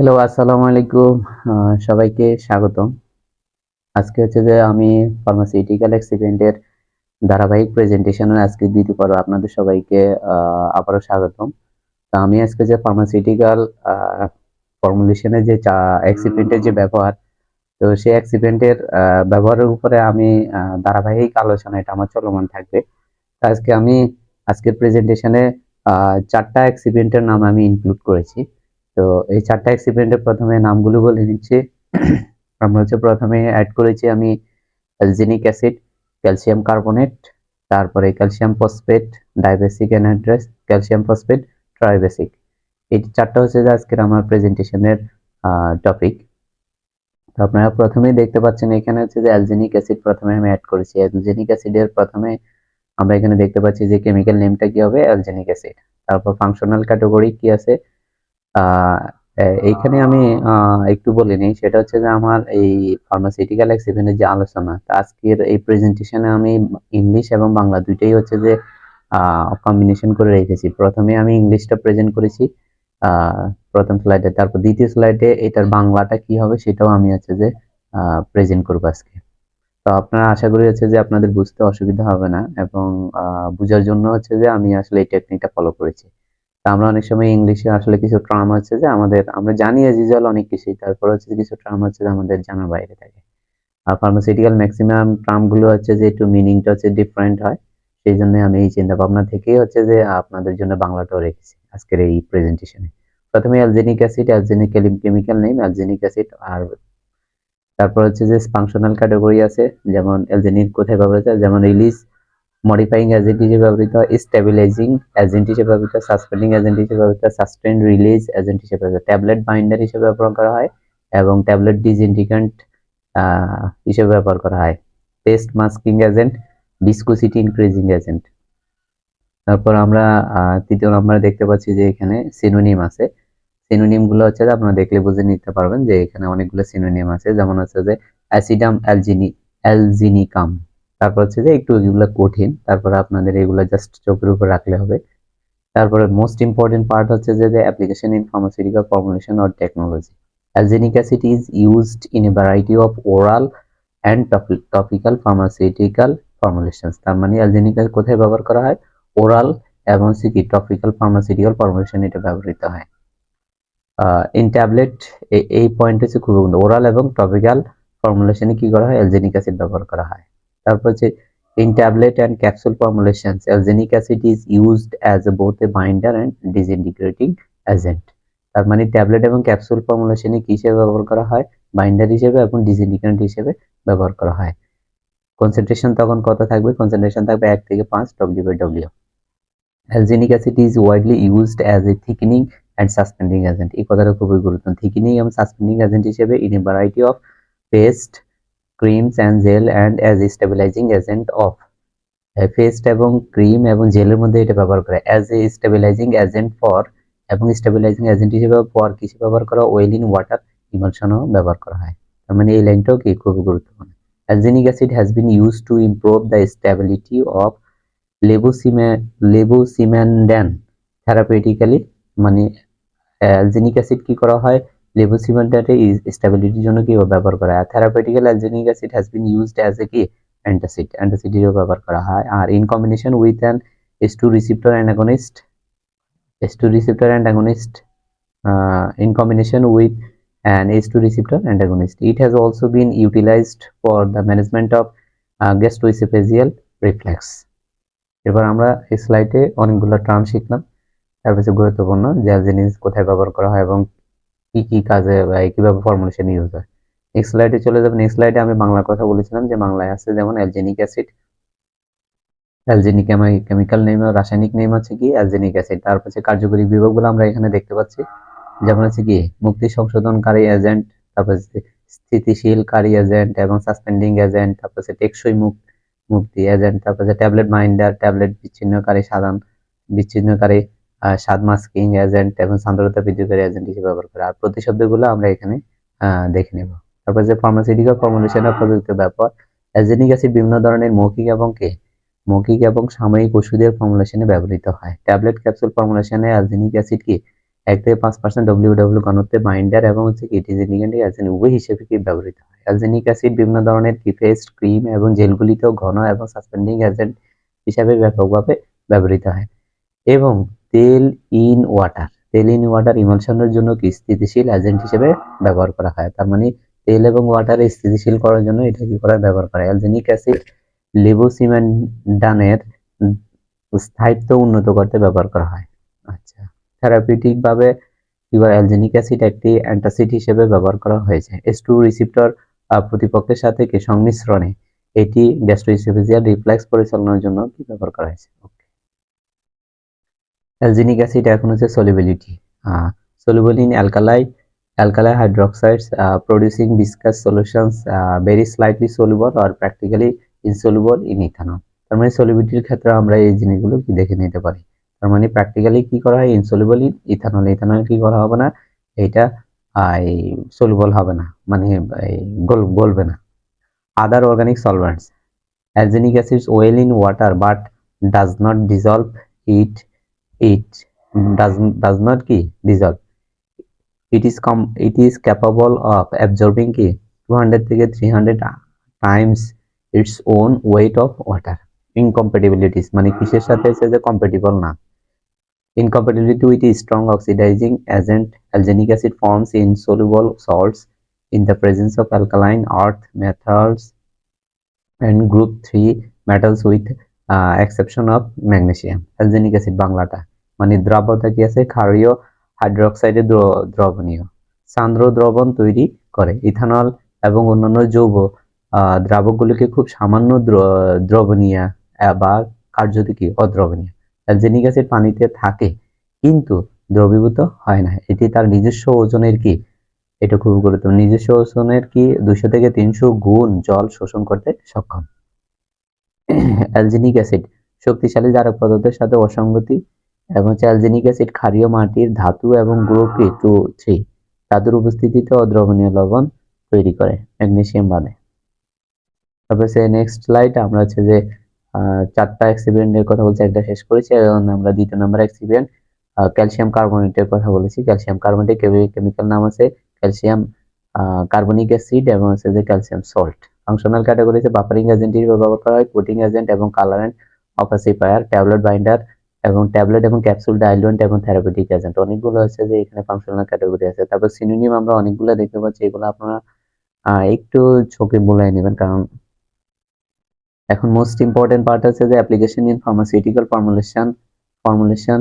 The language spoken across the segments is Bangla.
হ্যালো আসসালামু আলাইকুম। সবাইকে স্বাগতম। আজকে হচ্ছে যে আমি ফার্মাসিউটিক্যাল এক্সিপেন্টের ধারাবাহিক প্রেজেন্টেশনের আজকে দ্বিতীয় পর্ব আপনাদের সবাইকে আবারও স্বাগতম। তো আমি আজকে যে ফার্মাসিউটিক্যাল ফর্মুলেশনের যে এক্সিপেন্টের যে ব্যবহার, তো সেই এক্সিপেন্টের ব্যবহারের উপরে আমি ধারাবাহিক আলোচনা, এটা আমার চলমান থাকবে। তো আজকে আমি, আজকের প্রেজেন্টেশনে চারটা এক্সিপেন্টের নাম আমি ইনক্লুড করেছি। তো এই চারটা এক্সিপেন্টের প্রথমে নামগুলো বলে নিচ্ছি। আমরা হচ্ছে প্রথমে অ্যাড করেছি আমি অ্যালজিনিক অ্যাসিড ক্যালসিয়াম কার্বনেট তারপরে calcium phosphate dibasic anhydrous calcium phosphate tribasic এই চারটা হচ্ছে যে আজকের আমার প্রেজেন্টেশনের টপিক তো আপনারা প্রথমেই দেখতে পাচ্ছেন এখানে হচ্ছে যে অ্যালজেনিক অ্যাসিড প্রথমে আমি অ্যাড করেছি। অ্যালজেনিক অ্যাসিডের প্রথমে আমরা এখানে দেখতে পাচ্ছি যে কেমিক্যাল নেমটা কি হবে? অ্যালজেনিক অ্যাসিড তারপর ফাংশনাল ক্যাটাগরি কি আছে? এইখানে আমি একটু বলে নিই। সেটা হচ্ছে যে আমার এই ফার্মাসিউটিক্যাল এক্সিপেন্টের যে আলোচনা আজকের এই প্রেজেন্টেশনে আমি ইংলিশ এবং বাংলা দুইটাই হচ্ছে যে কম্বিনেশন করে রেখেছি। প্রথমে আমি ইংলিশটা প্রেজেন্ট করেছি প্রথম স্লাইডে তারপর দ্বিতীয় স্লাইডে এটার বাংলাটা কি হবে সেটাও আমি হচ্ছে যে প্রেজেন্ট করব আজকে। তো আপনারা আশা করি হচ্ছে যে আপনাদের বুঝতে অসুবিধা হবে না এবং বোঝার জন্য হচ্ছে যে আমি আসলে এই টেকনিকটা ফলো করেছি। আমরা অনেক সময় ইংলিশে আসলে কিছু টার্ম আছে যে আমাদের, আমরা জানি এজ ইউজুয়াল অনেক কিছুই, তারপর হচ্ছে কিছু টার্ম আছে যে আমাদের জানার বাইরে থাকে। আর ফার্মাসিউটিক্যাল ম্যাক্সিমাম টার্মগুলো হচ্ছে যে একটু মিনিংটা হচ্ছে ডিফারেন্ট হয়, সেই জন্য আমি এই চিন্তা ভাবনা থেকেই হচ্ছে যে আপনাদের জন্য বাংলাটাও রেখেছি আজকের এই প্রেজেন্টেশনে প্রথমে alginic acid alginic chemical name alginic acid আর তারপর হচ্ছে যে ফাংশনাল ক্যাটাগরি আছে, যেমন অ্যালজেনিক কোথায় ব্যবহৃত হয় যেমন রিলিজ মডিফাইং এজেন্ট হিসেবে ব্যবহৃত হয় স্টেবিলাইজিং এজেন্ট হিসেবে ব্যবহৃত সাসপেন্ডিং এজেন্ট হিসেবে ব্যবহৃত সাস্টেন রিলিজ এজেন্ট হিসেবে ব্যবহৃত ট্যাবলেট বাইন্ডার হিসেবে ব্যবহার করা হয় এবং ট্যাবলেট ডিসইন্ডিকেন্ট হিসেবে ব্যবহার করা হয়। Paste masking agent viscosity increasing agent তারপর আমরা তৃতীয় নম্বরে দেখতে পাচ্ছি যে এখানে সিনোনিম আছে। সিনোনিমগুলো হচ্ছে যে আপনারা দেখলে বুঝে নিতে পারবেন যে এখানে অনেকগুলো সিনোনিম আছে। যেমন হচ্ছে যে অ্যাসিডাম অ্যালজিনি অ্যালজিনিকাম তারপর হচ্ছে যে একটু এগুলো কঠিন, তারপরে আপনাদের এগুলো জাস্ট চোখের উপর রাখলে হবে। তারপরে মোস্ট ইম্পর্টেন্ট পার্ট হচ্ছে যে application in pharmaceutical formulation or technology acid is used in a variety of oral and topical pharmaceutical formulations তার মানে অ্যালজেনিক কোথায় ব্যবহার করা হয়? ওরাল এবং কি টপিক্যাল ফার্মাসিউটিক্যাল ফর্মুলেশন এটা ব্যবহৃত হয়। ইন ট্যাবলেট এই পয়েন্ট হচ্ছে খুব ওরাল এবং টপিক্যাল ফর্মুলেশনে কি করা হয়? অ্যালজেনিক ব্যবহার করা হয়। তারপর হচ্ছে in tablet and capsule formulations, algenic acid is used as a both a binder and disintegrating agent. তার মানে ট্যাবলেট এবং ক্যাপসুল ফর্মুলেশনে কি হিসেবে ব্যবহার করা হয়? বাইন্ডার হিসেবে এবং ডিসইন্ডিকেন্ট হিসেবে ব্যবহার করা হয়। কনসেন্ট্রেশন তখন কত থাকবে? কনসেন্ট্রেশন থাকবে এক থেকে পাঁচ W by W alginic acid is widely used as a thickening and suspending agent এই কথাটা খুবই গুরুত্বপূর্ণ। থিকনিং এবং সাসপেন্ডিং এজেন্ট হিসেবে in a variety of paste creams and gel and as stabilising agent of paste এবং ক্রিম এবং জেলের মধ্যে এটা ব্যবহার করে। As a stabilising agent for এবং স্টেবিলাইজিং এজেন্ট হিসেবে ফর কিছু ব্যবহার করা? ওয়েল ইন ওয়াটার ইমালশনও ব্যবহার করা হয়। তার মানে এই লাইনটাও কি খুবই গুরুত্বপূর্ণ। Alginic acid has been use to improve the stability of লেবোসিমে levosimendan therapeutically মানে অ্যালজেনিক অ্যাসিড কি করা হয়? লেবোসিমেন্টারে স্টেবিলিটির জন্য কি ব্যবহার করা হয় therapeutical alginic acid has been used as a কি অ্যান্টাসিড অ্যান্টাসিড হিসেবে ব্যবহার করা হয় আর in combination with an S two receptor antagonist S two receptor antagonist in combination with an H2 receptor antagonist. It has also been utilized for the management of uh, gastroesophageal reflex. এবার আমরা এই স্লাইডে অনেকগুলো টার্ম শিখলাম তার কাছে গুরুত্বপূর্ণ যে জিনিস কোথায় ব্যবহার করা হয় এবং কি কি কাজে কীভাবে ফর্মুলেশন ইউজ হয়। নেক্সট স্লাইডে চলে যাবে। নেক্সট স্লাইডে আমি বাংলা কথা বলেছিলাম যে বাংলায় আছে যেমন alginic acid alginic chemical name রাসায়নিক নেম আছে কি? অ্যালজেনিক অ্যাসিড তারপর হচ্ছে কার্যকরী বিভাগগুলো আমরা এখানে দেখতে পাচ্ছি। যেমন হচ্ছে কি? মুক্তি সংশোধনকারী এজেন্ট তারপর স্থিতিশীলকারী এজেন্ট এবং সাসপেন্ডিং এজেন্ট তারপর হচ্ছে টেকসই মুক, মুক্তি এজেন্ট তারপর ট্যাবলেট মাইন্ডার ট্যাবলেট বিচ্ছিন্নকারী সাধারণ, বিচ্ছিন্নকারী স্বাদ মাস্কিং এজেন্ট এবং সান্দ্রতা বৃদ্ধিকারী এজেন্ট হিসেবে ব্যবহার করে। আর প্রতিশব্দগুলো আমরা এখানে দেখে নেব। তারপর যে ফার্মাসিউটিক্যাল ফর্মুলেশনের প্রযুক্তি ব্যবহার অ্যালজেনিক অ্যাসিড বিভিন্ন ধরনের মৌখিক এবং কে? মৌখিক এবং সাময়িক ওষুধের ফর্মুলেশনে ব্যবহৃত হয়। ট্যাবলেট ক্যাপসুল ফর্মুলেশনে অ্যালজেনিক অ্যাসিড কি এক থেকে পাঁচ পার্সেন্ট ডব্লিউ ডব্লিউ ঘনত্বে বাইন্ডার এবং হচ্ছে কি অ্যালজেনিক উভয় হিসেবে কি ব্যবহৃত হয়? অ্যালজেনিক অ্যাসিড বিভিন্ন ধরনের কি ক্রিম এবং জেলগুলিতেও ঘন এবং সাসপেন্ডিং এজেন্ট হিসাবে ব্যাপকভাবে ব্যবহৃত হয়। এবং তেল ইন ওয়াটার। তেল ইন ওয়াটার ইমালশনের জন্য কি স্থিতিশীল এজেন্ট হিসেবে ব্যবহার করা হয়? তার মানে তেল এবং ওয়াটার স্থিতিশীল করার জন্য এটা কি করা ব্যবহার করা হয়? অ্যালজেনিক অ্যাসিড লেবোসিমেন্ডানের স্থায়িত্ব উন্নত করতে ব্যবহার করা হয়। আচ্ছা থেরাপিউটিক ভাবে কিংবা অ্যালজেনিক অ্যাসিড একটি অ্যান্টাসিড হিসেবে ব্যবহার করা হয়েছে? এস টু রিসিপ্টর প্রতিপক্ষের সাথে কি সংমিশ্রণে এটি গ্যাস্ট্রোইসোফেজিয়াল রিফ্লেক্স পরিচালনার জন্য কি ব্যবহার করা হয়েছে? অ্যালজেনিক অ্যাসিড এখন হচ্ছে solubility in alkali alkali hydroxides uh, producing viscous solutions uh, very slightly soluble or practically insoluble in তার মানে সলিবিলিটির ক্ষেত্রে আমরা এই জিনিসগুলো কি দেখে নিতে পারি? তার মানে প্র্যাকটিক্যালি কি করা হয়? ইনসলিবল ইন ইথানল ইথানল কি করা হবে না? এটা এই সলিবল হবে না মানে গোল গলবে না। Other organic solvents alginic acids well in water but does not dissolve it it does does not কি dissolve it is com it is capable of absorbing কি 200 থেকে 300 times its own weight of water incompatibilities মানে কিসের সাথে এসে যে compatible না incompatibility with strong oxidizing agent algenic acid forms in soluble salts in the presence of alkaline earth metals and group 3 metals with uh, exception of magnesium algenic acid বাংলাটা মানে দ্রবতা কি আছে ক্ষারীয় হাইড্রোক্সাইডের দ্রবণীয় সান্দ্র দ্রবণ তৈরি করে ইথানল এবং অন্যান্য যৌগ দ্রাবকগুলিকে খুব সামান্য দ্রবণীয় বা কার্যত কি অদ্রবণীয় অ্যালজেনিক অ্যাসিড পানিতে থাকে, কিন্তু দ্রবীভূত হয় না এটি তার নিজস্ব ওজনের কি? এটা খুব গুরুত্বপূর্ণ নিজস্ব ওজনের কি? দুশো থেকে তিনশো গুণ জল শোষণ করতে সক্ষম। অ্যালজেনিক অ্যাসিড শক্তিশালী জারক পদার্থের সাথে অসঙ্গতি এবং হচ্ছে অ্যালজেনিক অ্যাসিড ক্ষারীয় মাটির ধাতু এবং গ্রুপ টু থ্রি ধাতুর উপস্থিতিতে অদ্রবণীয় লবণ তৈরি করে ম্যাগনেসিয়াম বাদে তারপর সে নেক্সট স্লাইড আমরা হচ্ছে যে চারটা এক্সিবিয়েন্টের কথা বলছি একটা শেষ করেছি এবং আমরা দ্বিতীয় নম্বর এক্সিবিয়েন্ট ক্যালসিয়াম কার্বনেটের কথা বলেছি। ক্যালসিয়াম কার্বনেটের কেমিক্যাল নাম আছে ক্যালসিয়াম কার্বনিক অ্যাসিড এবং হচ্ছে যে ক্যালসিয়াম সল্ট ফাংশনাল ক্যাটাগরিতে বাফারিং এজেন্ট হিসেবে ব্যবহার করা হয় কোটিং এজেন্ট এবং কালারেন্ট অপাসিফায়ার ট্যাবলেট বাইন্ডার এবং ট্যাবলেট এবং ক্যাপসুল ডাইলুয়েন্ট এবং থেরাপিউটিক এজেন্ট অনেকগুলো আছে যে এখানে ফাংশনাল ক্যাটাগরি আছে তারপর সিনোনিম আমরা অনেকগুলো দেখতে পাচ্ছি, এগুলো আপনারা একটু চোখে বলাই নেবেন কারণ এখন মোস্ট ইম্পর্টেন্ট পার্ট হচ্ছে যে application in pharmaceutical formulation formulation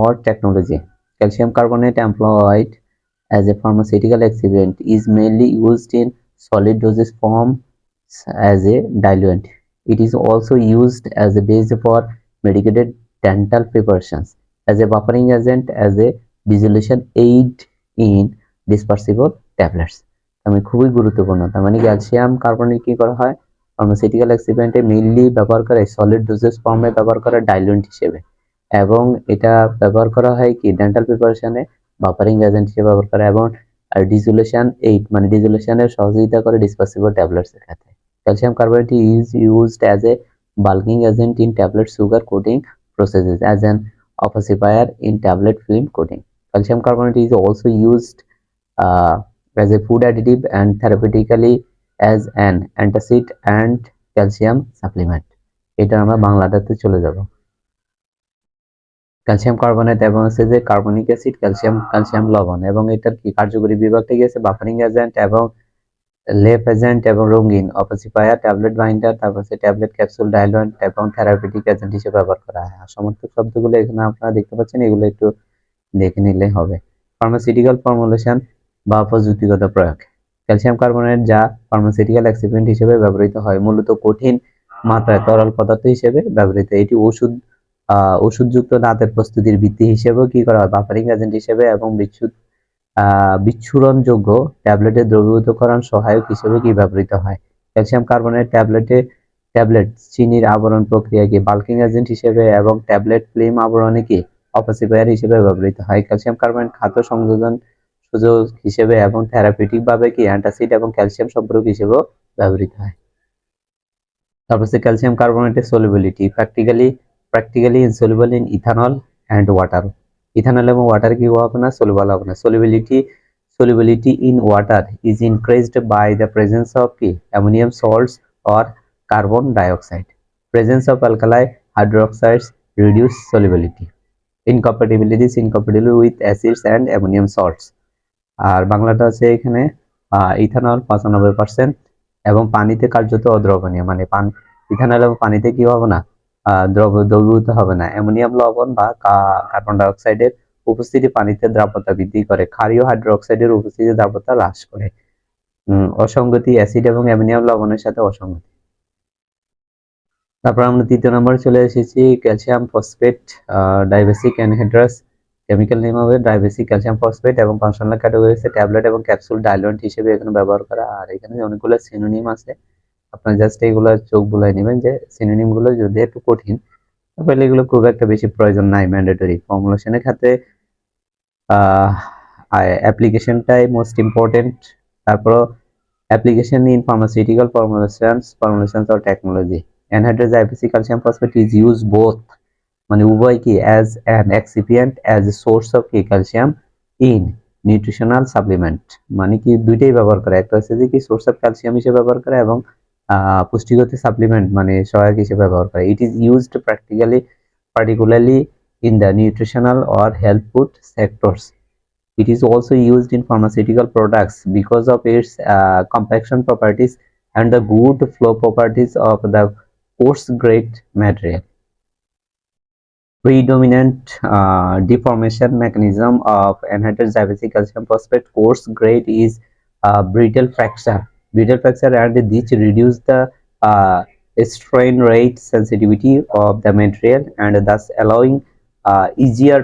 or technology calcium carbonate employed as a pharmaceutical excipient is mainly used in solid dosage form as a diluent. It is also used as a base for medicated dental preparations, as a buffering agent, as a dissolution aid in dispersible tablets. আমি খুবই গুরুত্বপূর্ণ। তার মানে ক্যালসিয়াম কার্বনেট কি করা হয়? ফার্মাসিউটিক্যাল এক্সিপেন্টে মেইনলি ব্যবহার করে সলিড ডোজেস ফর্মে ব্যবহার করা ডাইলুয়েন্ট হিসেবে। এবং এটা ব্যবহার করা হয় কি ডেন্টাল প্রিপারেশনে বাফারিং এজেন্ট হিসেবে ব্যবহার করা এবং ডিজুলেশন এইট মানে ডিজুলেশনের সহযোগিতা করে ডিসপাসিবল ট্যাবলেটস এর ক্ষেত্রে। Calcium carbonate is used as a bulking agent in tablet sugar coating processes as an opacifier in tablet film coating. Calcium carbonate is also used uh, as a food additive and therapeutically as an antacid and calcium supplement. এটা আমরা বাংলাটাতে চলে যাব ক্যালসিয়াম কার্বনেট এবং হচ্ছে যে কার্বনিক অ্যাসিড ক্যালসিয়াম ক্যালসিয়াম লবণ এবং এটার কি কার্যকরী বিভাগটা গিয়েছে বাফারিং এজেন্ট এবং লেপ এজেন্ট এবং রঙিন অপাসিফায়ার ট্যাবলেট বাইন্ডার, তারপর ট্যাবলেট ক্যাপসুল ডাইলয়েন্ট এবং থেরাপিউটিক এজেন্ট হিসেবে ব্যবহার করা হয়। আর সমর্থক শব্দগুলো এখানে আপনারা দেখতে পাচ্ছেন, এগুলো একটু দেখে নিলে হবে। ফার্মাসিউটিক্যাল ফর্মুলেশন বা প্রযুক্তিগত প্রয়োগ। ক্যালসিয়াম কার্বনেট যা ফার্মাসিউটিক্যাল এক্সিপেন্ট হিসেবে ব্যবহৃত হয়, মূলত কঠিন মাত্রায় তরল পদার্থ হিসেবে ব্যবহৃত। এটি ওষুধ ওষুধযুক্ত দাঁতের প্রস্তুতির ভিত্তি হিসেবেও কি করা হয়? বাফারিং এজেন্ট হিসেবে এবং বিচ্ছুত বিচ্ছুরণযোগ্য ট্যাবলেটে দ্রবীভূতকরণ সহায়ক হিসেবে কি ব্যবহৃত হয়? ক্যালসিয়াম কার্বনেট ট্যাবলেটে ট্যাবলেট চিনির আবরণ প্রক্রিয়া কি? বাল্কিং এজেন্ট হিসেবে এবং ট্যাবলেট ফিল্ম আবরণে কি অপাসিফায়ার হিসেবে ব্যবহৃত হয়? ক্যালসিয়াম কার্বনেট খাদ্য সংযোজন সুযোগ হিসেবে এবং থেরাপিউটিক ভাবে কি অ্যান্টাসিড এবং ক্যালসিয়াম সম্পর্ক হিসেবেও ব্যবহৃত হয়? তারপর calcium কার্বনেটের solubility practically practically insoluble in ethanol and water. Ethanol এবং ওয়াটার কি হবে না? সলিবল হবে না। Solubility solubility in water is increased by the presence of কি? Ammonium salts or carbon dioxide presence of alkali hydroxides reduce solubility incompatibilities incompatible with acids and ammonium salts আর বাংলাটা আছে এখানে ইথানল পঁচানব্বই পার্সেন্ট এবং পানিতে কার্যত অদ্রবণীয়। মানে পান ইথানল এবং পানিতে কি হবে না? দ্রব, দ্রবীভূত হবে না। অ্যামোনিয়াম, লবণ বা কার্বন ডাইঅক্সাইডের উপস্থিতি পানিতে দ্রাব্যতা বৃদ্ধি করে। ক্ষারীয় হাইড্রোক্সাইডের উপস্থিতি দ্রাবতা হ্রাস করে। অসঙ্গতি, অ্যাসিড এবং অ্যামোনিয়াম লবণের সাথে অসঙ্গতি। তারপর আমরা তৃতীয় নম্বরে চলে এসেছি, calcium phosphate dibasic anhydrous. Chemical name হবে ডাইবেসিক ক্যালসিয়াম ফসফেট এবং ফাংশনাল ক্যাটাগরি ট্যাবলেট এবং ক্যাপসুল ডাইলয়েন্ট হিসেবে এখানে ব্যবহার করা। আর এখানে অনেকগুলো সিনোনিম আছে আপনার জাস্ট এইগুলো চোখ বুলাই নেবেন যে সিনোনিমগুলো যদি একটু কঠিন, তাহলে এগুলো খুব একটা বেশি প্রয়োজন নাই ম্যান্ডেটরি ফর্মুলেশনের ক্ষেত্রে অ্যাপ্লিকেশনটাই মোস্ট ইম্পর্টেন্ট তারপর application in pharmaceutical formulations formulations or technology anhydrous IPC calcium phosphate is use both মানে উভয় কি as an excipient as a source of কি ক্যালসিয়াম ইন নিউট্রিশনাল সাপ্লিমেন্ট মানে কি দুইটাই ব্যবহার করে, একটা হচ্ছে যে কি সোর্স অফ ক্যালসিয়াম হিসেবে ব্যবহার করে এবং পুষ্টিগত সাপ্লিমেন্ট মানে সহায়ক হিসেবে ব্যবহার করে it is used practically particularly in the nutritional or health food sectors. It is also used in pharmaceutical products because of its uh, compaction properties and the good flow properties of the coarse grade material. Predominant uh, deformation mechanism of anhydrous diabetic calcium phosphate coarse grade is uh, brittle fracture. Brittle fracture and this reduce the uh, strain rate sensitivity of the material and thus allowing uh, easier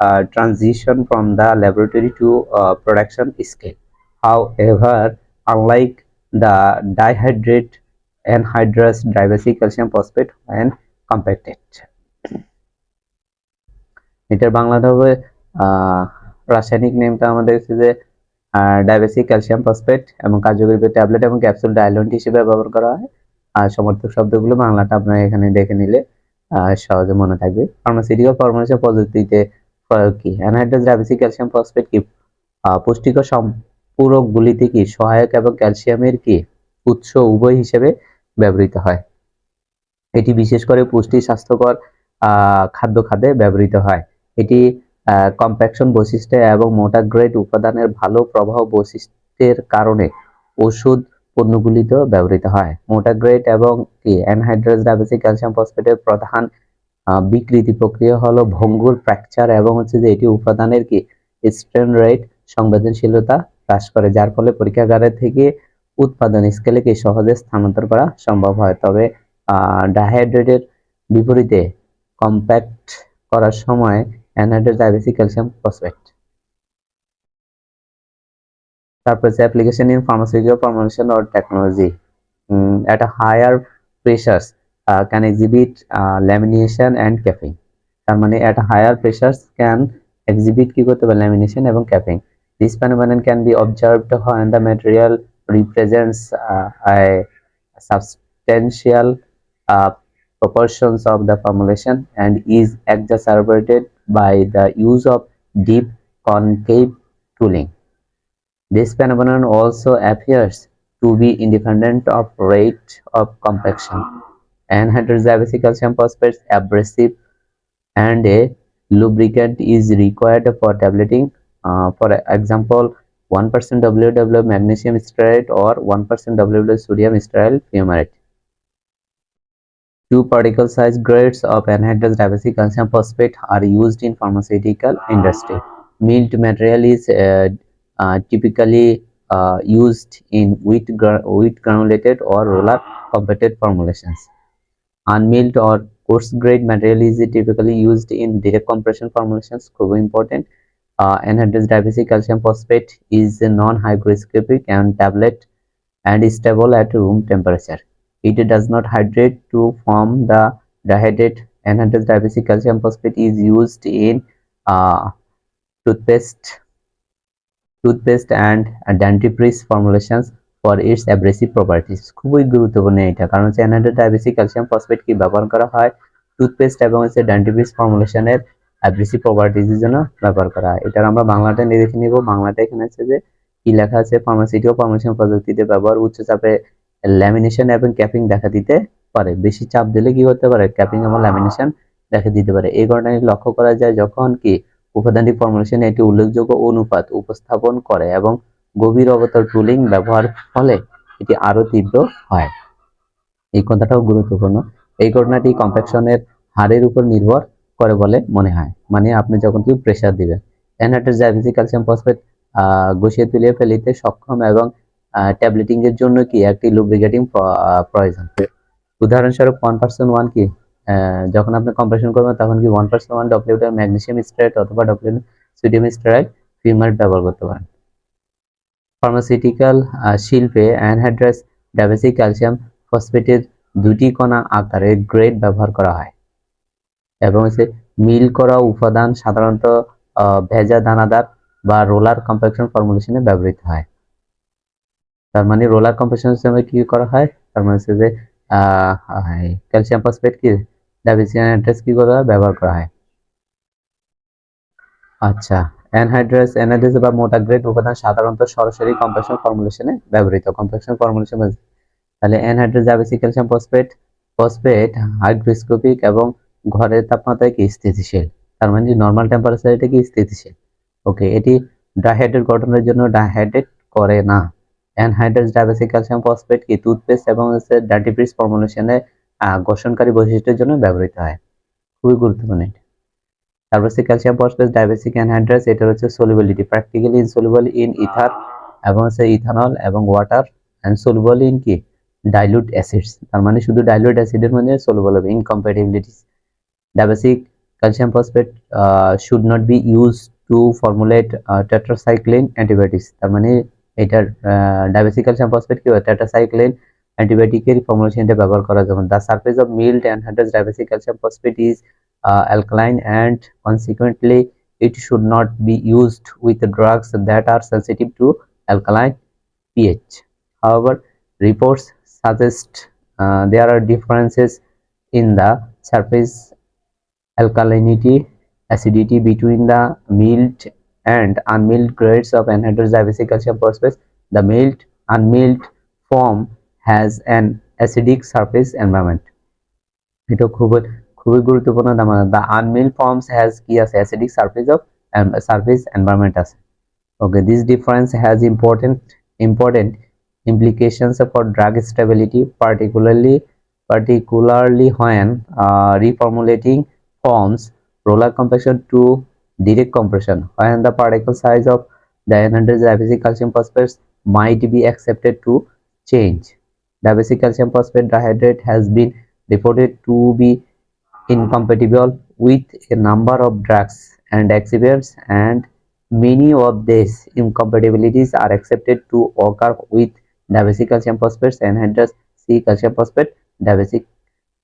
uh, transition from the laboratory to uh, production scale. However, unlike the dihydrate anhydrous diabetic calcium phosphate when compacted. এটার বাংলাটা হবে আহ, রাসায়নিক নেমটা আমাদের হচ্ছে যে ডায়াবেসিক ক্যালসিয়াম ফসফেট এবং কার্যকরী ট্যাবলেট এবং ক্যাপসুল ডায়লন্ট হিসেবে ব্যবহার করা হয়। আর সমর্থক শব্দগুলো বাংলাটা আপনারা এখানে দেখে নিলে সহজে মনে থাকবে। ফার্মাসিউটিক্যাল ফর্মুলেশন পদ্ধতিতে প্রয়োগ কি? অ্যানহাইড্রাস ডায়াবেসিক ক্যালসিয়াম ফসফেট কি? পুষ্টিকর সম্পূরকগুলিতে কি সহায়ক এবং ক্যালসিয়ামের কি উৎস উভয় হিসেবে ব্যবহৃত হয়? এটি বিশেষ করে পুষ্টি স্বাস্থ্যকর খাদ্য খাদ্যে ব্যবহৃত হয়। এটি কম্প্যাকশন বৈশিষ্ট্য এবং মোটা গ্রেড উপাদানের ভালো প্রভাব বৈশিষ্ট্যের কারণে ওষুধ পণ্যগুলিতেও ব্যবহৃত হয়। মোটা গ্রেড এবং কি? অ্যানহাইড্রাস ডায়াবেটিক ক্যালসিয়াম ফসফেটের প্রধান বিকৃতি প্রক্রিয়া হলো ভঙ্গুর ফ্র্যাকচার এবং হচ্ছে যে এটি উপাদানের কি? স্ট্রেন রেট সংবেদনশীলতা হ্রাস করে, যার ফলে পরীক্ষাগারের থেকে উৎপাদন স্কেলে কি সহজে স্থানান্তর করা সম্ভব হয়। তবে ডাইহাইড্রেটের বিপরীতে কম্প্যাক্ট করার সময় অ্যানহাইড্রাস ডায়াবেটিক ক্যালসিয়াম ফসফেট তারপর হচ্ছে application in pharmaceutical formulation or technology higher pressures uh, can exhibit uh, lamination and capping তার মানে at higher pressures can exhibit কি করতে পারে lamination এবং capping this phenomenon can be observed when the material represents uh, a substantial uh, proportions of the formulation and is exacerbated by the use of deep concave tooling this phenomenon also appears to be independent of rate of compaction. Anhydrous diabetic calcium phosphate abrasive and a lubricant is required for tableting. Uh, for example, 1% WW magnesium stearate or 1% WW sodium stearyl fumarate. Two particle size grades of anhydrous dimethyl calcium phosphate are used in pharmaceutical industry. Milled material is uh, uh, typically uh, used in wheat, gra wheat granulated or roller compacted formulations. Unmilled or coarse grade material is typically used in direct compression formulations, so important. Uh, anhydrous dimethyl calcium phosphate is non-hygroscopic and tablet and stable at room temperature. It does not hydrate to form the dihydrate. Anhydrous diabetic calcium phosphate is used in uh, toothpaste toothpaste and dentifrice formulations for its abrasive properties খুবই গুরুত্বপূর্ণ এটা কারণ হচ্ছে অ্যানাইড্রেট ডায়াবেসিক ক্যালসিয়াম ফসফেট কি ব্যবহার করা হয়? টুথপেস্ট এবং হচ্ছে ড্যান্টিপ্রিস ফর্মুলেশনের অ্যাব্রেসিভ প্রপার্টিজের জন্য ব্যবহার করা হয়। এটার আমরা বাংলাটা নিয়ে দেখে নিব। বাংলাটা এখানে আছে যে কি লেখা আছে? ফার্মাসিউটিক ও প্রযুক্তিতে ব্যবহার উচ্চ চাপে ল্যামিনেশন এবং ক্যাপিং দেখা দিতে পারে। বেশি চাপ দিলে কি হতে পারে? ক্যাপিং এবং ল্যামিনেশন দেখা দিতে পারে। এই ঘটনাটি লক্ষ্য করা যায় যখন কি উপাদানটি ফর্মুলেশনে একটি উল্লেখযোগ্য অনুপাত উপস্থাপন করে এবং গভীর অবতল টুলিং ব্যবহার ফলে এটি আরও তীব্র হয়। এই কথাটাও গুরুত্বপূর্ণ। এই ঘটনাটি কম্প্যাকশনের হারের উপর নির্ভর করে বলে মনে হয়। মানে আপনি যখন কি প্রেসার দিবেন অ্যানহাইড্রেট জাইভিসি ক্যালসিয়াম ফসফেট গুছিয়ে তুলে ফেলিতে সক্ষম এবং ট্যাবলেটিং এর জন্য কি একটি লুব্রিকেটিং প্রয়োজন? উদাহরণস্বরূপ ওয়ান পার্সেন্ট ওয়ান কি? যখন আপনি কম্প্রেশন করবেন, তখন কি ওয়ান পার্সেন্ট ওয়ান ডব্লিউটার ম্যাগনেসিয়াম স্টেরাইড অথবা ডব্লিউ সোডিয়াম স্টেরাইড ফিমার ব্যবহার করতে পারেন। ফার্মাসিউটিক্যাল শিল্পে অ্যানহাইড্রাস ডাইবেসিক ক্যালসিয়াম ফসফেটের দুটি কণা আকারে গ্রেড ব্যবহার করা হয়। এবং হচ্ছে মিল করা উপাদান সাধারণত ভেজা দানাদার বা রোলার কম্প্যাকশন ফর্মুলেশনে ব্যবহৃত হয়। তার মানে রোলার কম্প্যাকশন সিস্টেমে কি করা হয়? তার মানে হচ্ছে যে ক্যালসিয়াম ফসফেট কি? ডাইবেসিক অ্যানহাইড্রাস কি করা হয় ব্যবহার করা হয়? আচ্ছা অ্যানহাইড্রাস অ্যানহাইড্রাস বা মোটা গ্রেড উপাদান সাধারণত সরাসরি কম্প্রেশন ফর্মুলেশনে ব্যবহৃত। কম্প্রেশন ফর্মুলেশন তাহলে anhydrous dibasic calcium phosphate phosphate hygroscopic এবং ঘরের তাপমাত্রায় কি? স্থিতিশীল। তার মানে নর্মাল টেম্পারেচার এটা কি? স্থিতিশীল। ওকে এটি ডাইহাইড্রেট গঠনের জন্য ডাইহাইড্রেট করে না। অ্যানহাইড্রাস ডাইবেসিক ক্যালসিয়াম ফসফেট কি? টুথপেস্ট এবং হচ্ছে ডান্টিপ্রিস ফর্মুলেশনে গঠনকারী বৈশিষ্ট্যের জন্য ব্যবহৃত হয়। খুবই গুরুত্বপূর্ণ এটা। ক্যালসিয়াম ফসফেট ডাইবেসিক অ্যানহাইড্রাস এটা হচ্ছে solubility practically insoluble in ether এবং হচ্ছে ইথানল এবং ওয়াটার অ্যান্ড সলিবল ইন কি? ডাইলুট অ্যাসিডস তার মানে শুধু ডাইলুট অ্যাসিডের মধ্যে সলিবল হবে। Incompatibilities dibasic uh, should not be used to formulate uh, tetracycline antibiotics তার মানে এটার ডাইভেসিক্যাল সাম্পোসফেট কি টেটাসাইক্লিন অ্যান্টিবায়োটিকের ফর্মুলেশনটা ব্যবহার করা যেমন the surface of milled and hundred dibasic calcium phosphate is alkaline and consequently it should not be used with drugs that are sensitive to alkaline pH however reports suggest there are differences in the surface alkalinity acidity between the milled and unmilled grades of anhydrous diabetic calcium phosphate the milled unmilled form has an acidic surface environment এটা খুবই খুবই গুরুত্বপূর্ণ দ্য আনমিল ফর্মস হ্যাজ কি আছে acidic surface of surface environment আছে okay this difference has important important implications for drug stability particularly particularly when uh, reformulating forms roller compression to direct compression when the particle size of the anhydrous diabetic calcium phosphates might be accepted to change diabetic calcium phosphate dihydrate has been reported to be incompatible with a number of drugs and excipients and many of these incompatibilities are accepted to occur with diabetic calcium phosphates anhydrous C calcium phosphate diabetic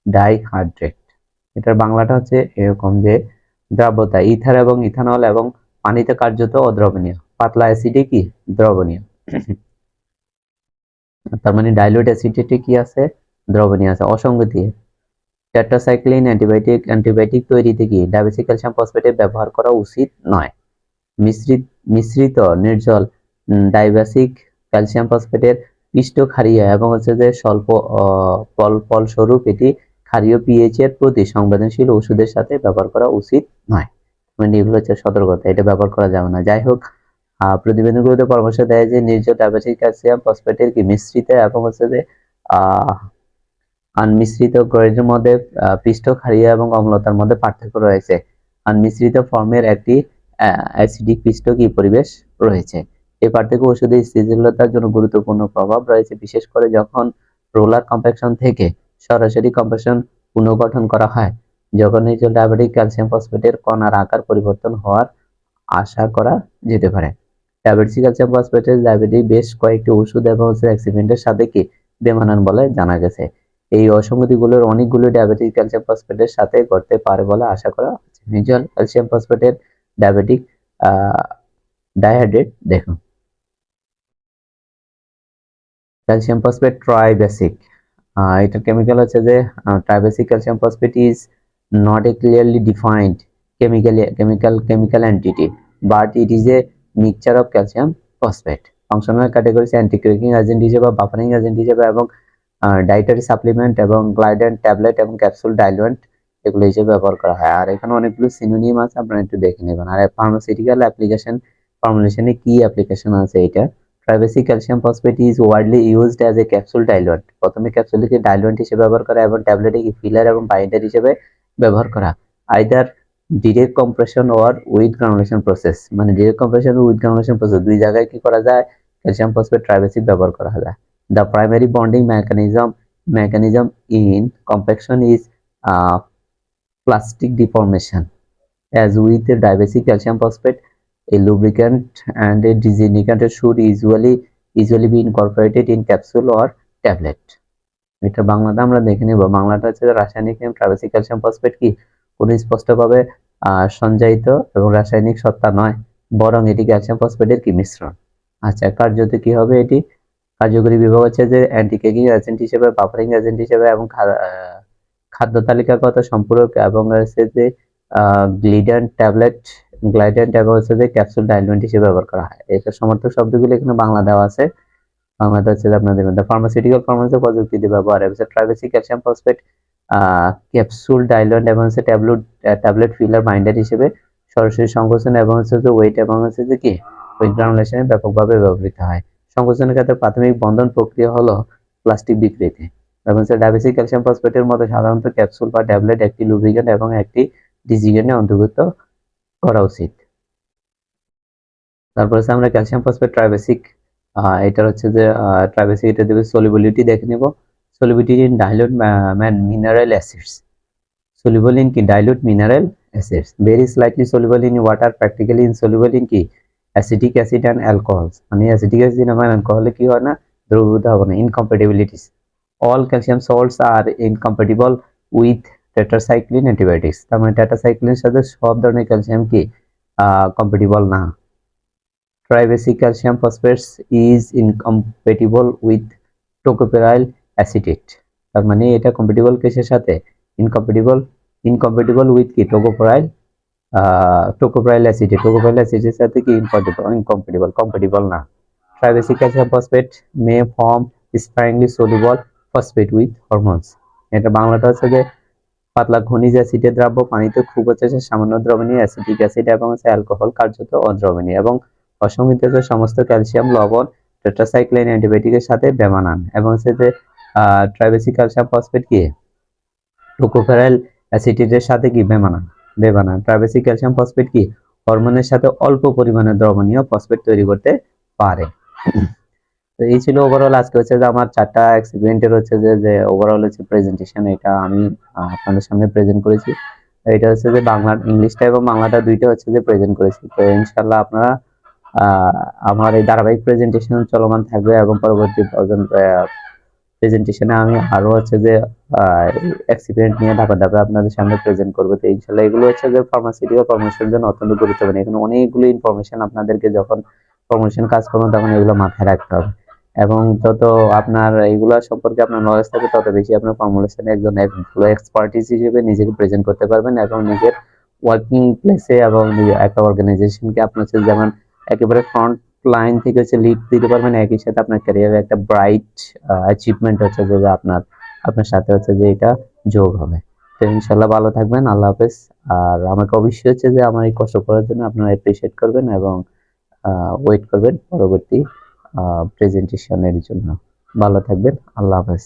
dihydrate এটার বাংলাটা হচ্ছে এরকম যে দ্রাব্যতা ইথার এবং ইথানল এবং পানিতে কার্যত অদ্রবণীয়। পাতলা অ্যাসিডে কি? দ্রবণীয়। তার মানে ডাইলুট অ্যাসিডেটে কি আছে? দ্রবণীয় আছে। অসঙ্গতি। টেট্রাসাইক্লিন অ্যান্টিবায়োটিক অ্যান্টিবায়োটিক তৈরিতে কি? ডায়াবেটিক ক্যালসিয়াম ফসফেটের ব্যবহার করা উচিত নয়। মিশ্রিত মিশ্রিত, নির্জল ডাইবেসিক ক্যালসিয়াম ফসফেটের পিষ্ট ক্ষারীয় এবং হচ্ছে যে স্বল্প ফল ফলস্বরূপ এটি ক্ষারীয় পিএইচ এর প্রতি সংবেদনশীল ওষুধের সাথে ব্যবহার করা উচিত নয়। মানে এগুলো হচ্ছে সতর্কতা, এটা ব্যবহার করা যাবে না। যাই হোক প্রতিবেদনগুলোতে পরামর্শ দেয় যে নির্জল ডায়াবেটিক, ক্যালসিয়াম, ফসফেটের কি মিশ্রিত এবং হচ্ছে যে আনমিশ্রিত গ্রহের মধ্যে পৃষ্ঠ ক্ষারীয় এবং অম্লতার মধ্যে পার্থক্য রয়েছে। আনমিশ্রিত ফর্মের একটি অ্যাসিডিক পৃষ্ঠ কি পরিবেশ রয়েছে। এই পার্থক্য ওষুধের স্থিতিশীলতার জন্য গুরুত্বপূর্ণ প্রভাব রয়েছে, বিশেষ করে যখন রোলার কম্প্যাকশন থেকে সরাসরি কম্প্যাকশন পুনর্গঠন করা হয়। যখন নিচে ডায়াবেটিক ক্যালসিয়াম ফসফেটের কণার আকার পরিবর্তন হওয়ার আশা করা যেতে পারে। ডায়াবেটিক ক্যালসিয়াম ফসফেটের ডায়াবেটিক বেশ কয়েকটি ওষুধ এবং এক্সিপেন্টের সাথে কি বেমানান বলে জানা গেছে। এই অসঙ্গতিগুলোর অনেকগুলো ডায়াবেটিক ক্যালসিয়াম ফসফেটের সাথে ঘটতে পারে বলে আশা করা হচ্ছে। নিউট্রাল ক্যালসিয়াম ফসফেটের ডায়াবেটিক ডাইহাইড্রেট দেখুন। ক্যালসিয়াম ফসফেট ট্রাইবেসিক এটার কেমিক্যাল হচ্ছে যে tribasic calcium phosphate is not a clearly defined chemical chemical chemical entity, but it is a mixture of calcium phosphate. Functional category anti cracking agent হিসেবে বাফারিং এজেন্ট হিসেবে এবং ডাইটারি সাপ্লিমেন্ট এবং গ্লাইডেন্ট ট্যাবলেট এবং ক্যাপসুল ডাইলুয়েন্ট এগুলো হিসেবে ব্যবহার করা হয়। আর এখানে অনেকগুলো সিনোনিম আছে, আপনারা একটু দেখে নেবেন। আর ফার্মাসিউটিক্যাল অ্যাপ্লিকেশন ফর্মুলেশনে কি অ্যাপ্লিকেশন আছে এটা? Tribasic calcium phosphate is widely used as a capsule diluent প্রথমে ক্যাপসুলকে ডাইলুয়েন্ট হিসেবে ব্যবহার করা এবং ট্যাবলেটে ফিলার এবং বাইন্ডার হিসেবে ব্যবহার করা। Either direct compression or with granulation process মানে direct compression with granulation process দুই জায়গায় কি করা যায়? ক্যালসিয়াম ফসফেট ট্রাইবেসি ব্যবহার করা যায় the primary bonding mechanism mechanism in compaction is uh, plastic deformation as with calcium phosphate a lubricant and a disinfectant should usually usually be incorporated in capsule or tablet. এটা বাংলাটা আমরা দেখে নেব। বাংলাটা হচ্ছে রাসায়নিক নাম ট্রাইবেসিক ক্যালসিয়াম ফসফেট কি? কোনো স্পষ্টভাবে সঞ্চায়িত এবং রাসায়নিক সত্তা নয়, বরং এটি ক্যালসিয়াম ফসফেটের কি মিশ্রণ। আচ্ছা কার্যতে কি হবে এটি? কার্যকরী বিভাগ হচ্ছে যে অ্যান্টি কেকিং এজেন্ট হিসেবে বাফারিং এজেন্ট হিসেবে এবং খাদ্য তালিকাগত সম্পূরক এবং হচ্ছে যে গ্লিডেন্ট ট্যাবলেট গ্লাইডেন্ট এবং হচ্ছে যে ক্যাপসুল ডাইলুয়েন্ট হিসেবে ব্যবহার করা হয়। এটা সমর্থক শব্দগুলো এখানে বাংলা দেওয়া আছে। বাংলাটা হচ্ছে যে আপনাদের মধ্যে ফার্মাসিউটিক্যাল ফার্মাসি প্রযুক্তিতে ব্যবহার হচ্ছে tribasic calcium phosphate capsule diluent এবং হচ্ছে ট্যাবলেট ট্যাবলেট ফিলার বাইন্ডার হিসেবে সরাসরি সংকোচন এবং হচ্ছে যে ওয়েট এবং হচ্ছে যে কি ওয়েট গ্রানুলেশনে ব্যাপকভাবে ব্যবহৃত হয়। সংকোচনের ক্ষেত্রে প্রাথমিক বন্ধন প্রক্রিয়া হলো প্লাস্টিক বিক্রিতে এবং হচ্ছে ডায়াবেটিক ক্যালসিয়াম ফসফেটের মতো সাধারণত ক্যাপসুল বা ট্যাবলেট একটি লুব্রিকেন্ট এবং একটি ডিজিগেন্টে অন্তর্ভুক্ত করা উচিত। তারপর হচ্ছে আমরা ক্যালসিয়াম ফসফেট ট্রাইবেসিক এটার হচ্ছে যে ট্রাইবেসিক এটা দেবে সলিবিলিটি দেখে নেব। Solubility in dilute man mineral acids soluble in কি? Dilute mineral acids very slightly soluble in water, practically insoluble in কি? অ্যাসিডিক অ্যাসিড অ্যান্ড অ্যালকোহলস মানে অ্যাসিডিক অ্যাসিড এবং অ্যালকোহলে কি হয় না? দ্রবীভূত হবে না। ইনকম্প্যাটিবিলিটিস অল ক্যালসিয়াম সল্টস আর ইনকম্প্যাটিবল উইথ টেট্রাসাইক্লিন অ্যান্টিবায়োটিক্স তার মানে টেট্রাসাইক্লিনের সাথে সব ধরনের ক্যালসিয়াম কি কম্প্যাটিবল না। Tribasic calcium phosphates is incompatible with tocopheryl acetate তার মানে এটা কম্প্যাটিবল কেসের সাথে? ইনকম্প্যাটিবল ইনকম্প্যাটিবল উইথ কি? টোকোপেরাইল টোকোপেরাইল অ্যাসিড টোকোপেরাইল অ্যাসিডের সাথে কি ইনকম্প্যাটিবল ইনকম্প্যাটিবল কম্প্যাটিবল না। Tribasic calcium phosphate may form sparingly soluble phosphate with hormones এটা বাংলাটা হচ্ছে যে পাতলা খনিজ অ্যাসিডের দ্রাব্য পানিতে খুব হচ্ছে সামান্য দ্রবণীয় অ্যাসিটিক অ্যাসিড এবং হচ্ছে অ্যালকোহল কার্যত অদ্রবণীয় এবং অসমিত যে সমস্ত ক্যালসিয়াম, লবণ, টেট্রাসাইক্লিন অ্যান্টিবায়োটিকের সাথে বেমানান এবং হচ্ছে যে ট্রাইবেসিক ক্যালসিয়াম ফসফেট কি? টোকোফেরাইল অ্যাসিডের সাথে কি বেমানান? বেমানান। ট্রাইবেসিক ক্যালসিয়াম ফসফেট কি? হরমোনের সাথে অল্প পরিমাণে দ্রবণীয় ফসফেট তৈরি করতে পারে। তো এই ছিল ওভারঅল আজকে হচ্ছে যে আমার চারটা এক্সপেরিমেন্টের হচ্ছে যে যে ওভারঅল হচ্ছে প্রেজেন্টেশন এটা আমি আপনাদের সামনে প্রেজেন্ট করেছি। এটা হচ্ছে যে বাংলা, ইংলিশটা এবং বাংলাটা দুইটা হচ্ছে যে প্রেজেন্ট করেছি। তো ইনশাল্লাহ আপনারা আমার এই ধারাবাহিক প্রেজেন্টেশন চলমান থাকবে এবং পরবর্তী প্রেজেন্টেশনে আমি আরও হচ্ছে যে এক্সপেরিমেন্ট নিয়ে ধাপে ধাপে আপনাদের সামনে প্রেজেন্ট করব। তো ইনশাল্লাহ এগুলো হচ্ছে যে ফার্মাসিউটিক্যাল প্রমোশনের জন্য অত্যন্ত গুরুত্বপূর্ণ। এখানে অনেকগুলো ইনফরমেশন আপনাদেরকে যখন প্রমোশন কাজ করবেন তখন এগুলো মাথায় রাখতে হবে। এবং যত আপনার এইগুলো সম্পর্কে আপনার নলেজ থাকবে, তত বেশি আপনার ফর্মুলেশনে একজন এক্সপার্টিস হিসেবে নিজেকে প্রেজেন্ট করতে পারবেন এবং নিজের ওয়ার্কিং প্লেসে এবং একটা অর্গানাইজেশনকে আপনার হচ্ছে যেমন একেবারে ফ্রন্ট লাইন থেকে হচ্ছে লিড দিতে পারবেন, একই সাথে আপনার ক্যারিয়ারে একটা ব্রাইট অ্যাচিভমেন্ট হচ্ছে যে আপনার আপনার সাথে হচ্ছে যে এটা যোগ হবে। তো ইনশাল্লাহ ভালো থাকবেন, আল্লাহ হাফেজ। আর আমাকে অবশ্যই হচ্ছে যে আমার এই কষ্ট করার জন্য আপনারা অ্যাপ্রিসিয়েট করবেন এবং ওয়েট করবেন পরবর্তী প্রেজেন্টেশনের জন্য। ভালো থাকবেন আল্লাহ হাফেজ।